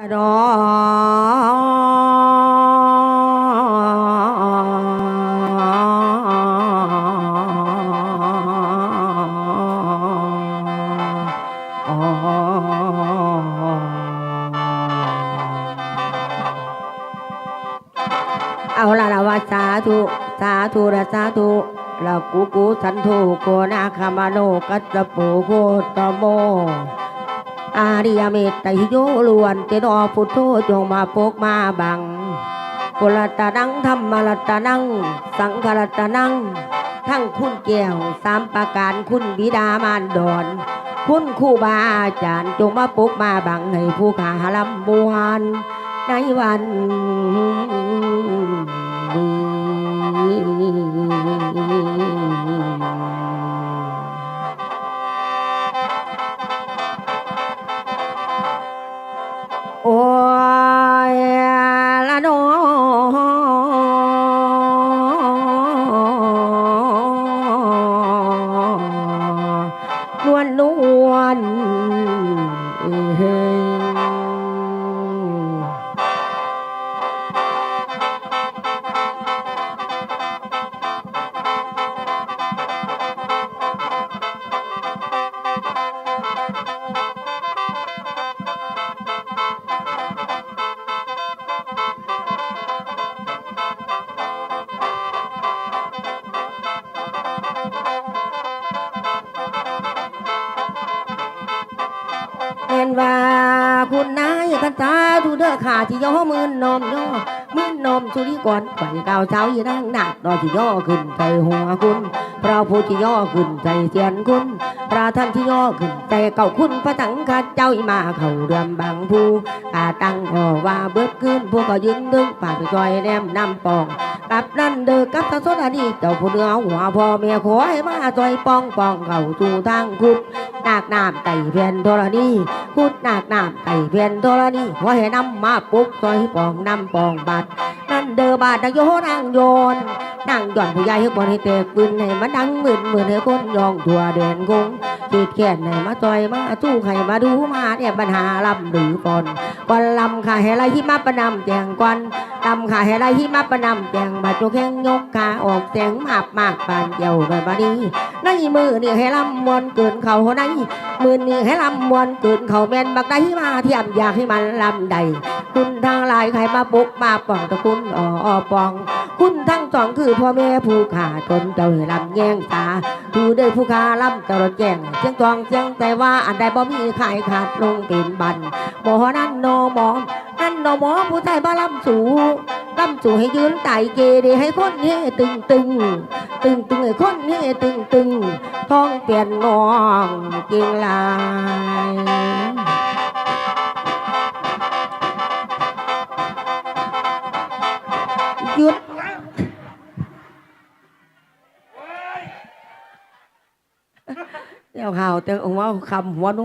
กระดอเอาละละว่าสาธุสาธุระสาธุละกูกูสันโทโกนาคามาโนกัสสะโปโคตโม อาริยเมตไตโยลวนเจดอพุทโธจงมาปกมาบังกุลตานังธรรมรัตนัง สังฆรัตนัง ทั้งคุณแก้วสามประการคุณบิดามารดอนคุณครูบาอาจารย์จงมาปกมาบังให้ผู้ขาลำบวนในวัน ยละนอนวลนวลเฮ้ คุณนายกันตาทุเด้อขาที่ย่อมือนมย่อมือนมสุริก่อนไปเก่าเช้ายีนั่งหนักดอที่ย่อขึ้นใจหัวคุณพระผู้ที่ย่อขึ้นใจเสียนคุณพระท่านที่ย่อขึ้นใจเก่าคุณพระสังฆเจ้าอีมาเข้าเรือนบางผู้กาตั้งก็ว่าเบิดขึ้นพวกก็ยืนดึงป่าไปจอยแนมน้ำปอง กับนั่นเด้อกับตาสดานีเจ้าผู้เนื้อหัวพ่อเมียขอให้มาจอยปองปองเข้าสู่ทางคุณนาคน้ำไต่เพียนโทรณีคุดนาคน้ำไต่เพียนโทรนี่ขอให้นำมาปุ๊บซอยปองนำปองบัดนั่นเด้อบาดนังโยนางโยน นางย่อนผู้ใหญ่ให้บอลให้เตกปืนให้มันดังหมื่นหมื่นให้คนยองทั่วเด่นคงขีดแขนให้มาจอยมาสู้ให้มาดูมาเนี่ยปัญหาลำหรือฝนก่อนลำขาให้ไรที่มาประนำแจงก่อนลำขาให้ไรที่มาประนำแจงบาดโจแข้งยกขาออกแจงมากมากปานเกี่ยวไปบานี้ในมือนี่ให้ลำมวนเกินเขาในมือนี่ให้ลำมวนเกินเขาแม่นบักได้มาเทียมอยากให้มันลำใดคุณทางหลายใครมาปุกมาป่องตะคุณอ่ออปอง คุณทั้งสองคือพ่อแม่ผู้ขาจนเจ้าลำแย่งตาดูได้ผู้ขาลำตลอดแจ้งเสียงตองเสียงแต่ว่าอันใดบ่มีขายขาดลงเป็นบันหมอนั่นโนหมอนั่นโนหมอผู้ชายบ้าลำสูลำสูให้ยืนไต่เกเดให้คนเฮตึงตึงตึงตึงไอ้คนนี่ตึงตึงท้องเปลี่ยนงองเก่งลายยุด เดี๋ยวข่าวแต่องว่าคำหัวหนู